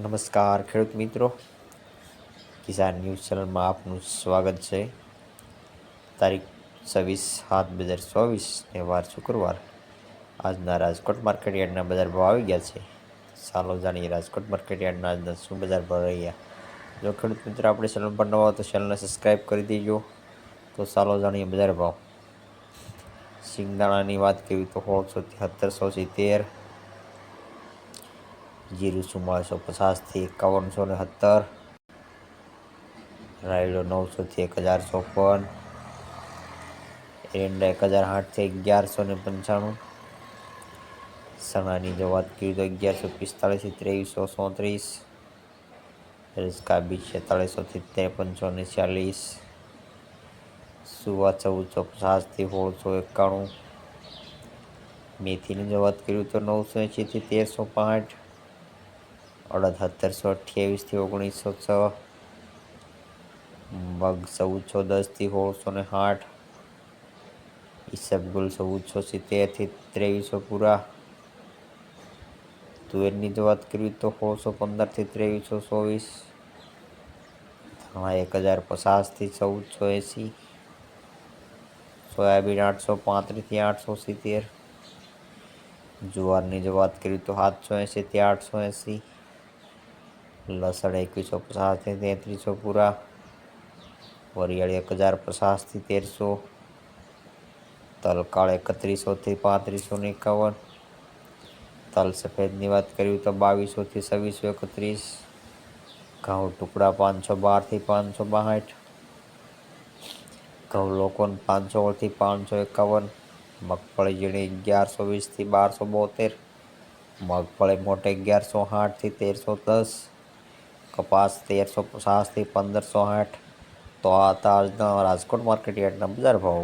નમસ્કાર ખેડૂત મિત્રો. કિસાન ન્યૂઝ ચેનલમાં આપનું સ્વાગત છે. તારીખ છવ્વીસ સાત બે હજાર ચોવીસ ને વાર શુક્રવાર. આજના રાજકોટ માર્કેટ યાર્ડના બજાર ભાવ આવી ગયા છે. ચાલો જાણીએ રાજકોટ માર્કેટ યાર્ડના આજના શું બજાર ભાવ રહ્યા. જો ખેડૂત મિત્રો આપણે ચેનલ પર નવા તો ચેનલને સબસ્ક્રાઈબ કરી દેજો. તો ચાલો જાણીએ બજાર ભાવ. સિંગદાણાની વાત કરવી તો સોળસો સત્તરસો સિત્તેર જીરું ચુમ્માળીસો પચાસથી એકાવનસો ને સત્તર રાયડો નવસોથી એક હજાર ચોપન એરંડા એક હજાર આઠથી અગિયારસો ને પંચાણું સણાની જો વાત કરીએ તો અગિયારસો પિસ્તાળીસથી ત્રેવીસો ચોત્રીસ રસકા બીજ છેતાળીસોથી ત્રેપનસો ને ચાલીસ સુવા ચૌદસો પચાસથી સોળસો એકાણું મેથીની જો વાત કરીએ તો નવસો એંશીથી તેરસો પાંચ અડદ સત્તરસો અઠ્યાવીસથી ઓગણીસો છ મગ ચૌદસો દસથી સોળસો ને આઠ ઈસબગુલ ચૌદસો સિત્તેરથી ત્રેવીસો પૂરા તુવેરની જો વાત કરીએ તો સોળસો પંદરથી ત્રેવીસો ચોવીસ ધાણા એક હજાર પચાસથી ચૌદસો એંસી સોયાબીન આઠસો પાંત્રીસથી આઠસો સિત્તેર જુવારની જો વાત કરીએ તો સાતસો એંશીથી આઠસો એંસી લસણ એકવીસો પચાસથી તેત્રીસો પૂરા. વરિયાળી એક હજાર પચાસથી તેરસો. તલકાળ એકત્રીસોથી પાંત્રીસો એકાવન. તલ સફેદની વાત કરીએ તો બાવીસોથી છવ્વીસો એકત્રીસ. ઘઉં ટુકડા પાંચસો બારથી પાંચસો બાસઠ. ઘઉં લોકોન પાંચસો થી પાંચસો એકાવન. મગફળી ઝીણી અગિયારસો વીસથી બારસો બોતેર. મગફળી મોટે અગિયારસો આઠથી તેરસો દસ. કપાસ તેરસો પચાસથી પંદરસો આઠ. તો આ હતા આજના રાજકોટ માર્કેટ યાર્ડના બજાર ભાવ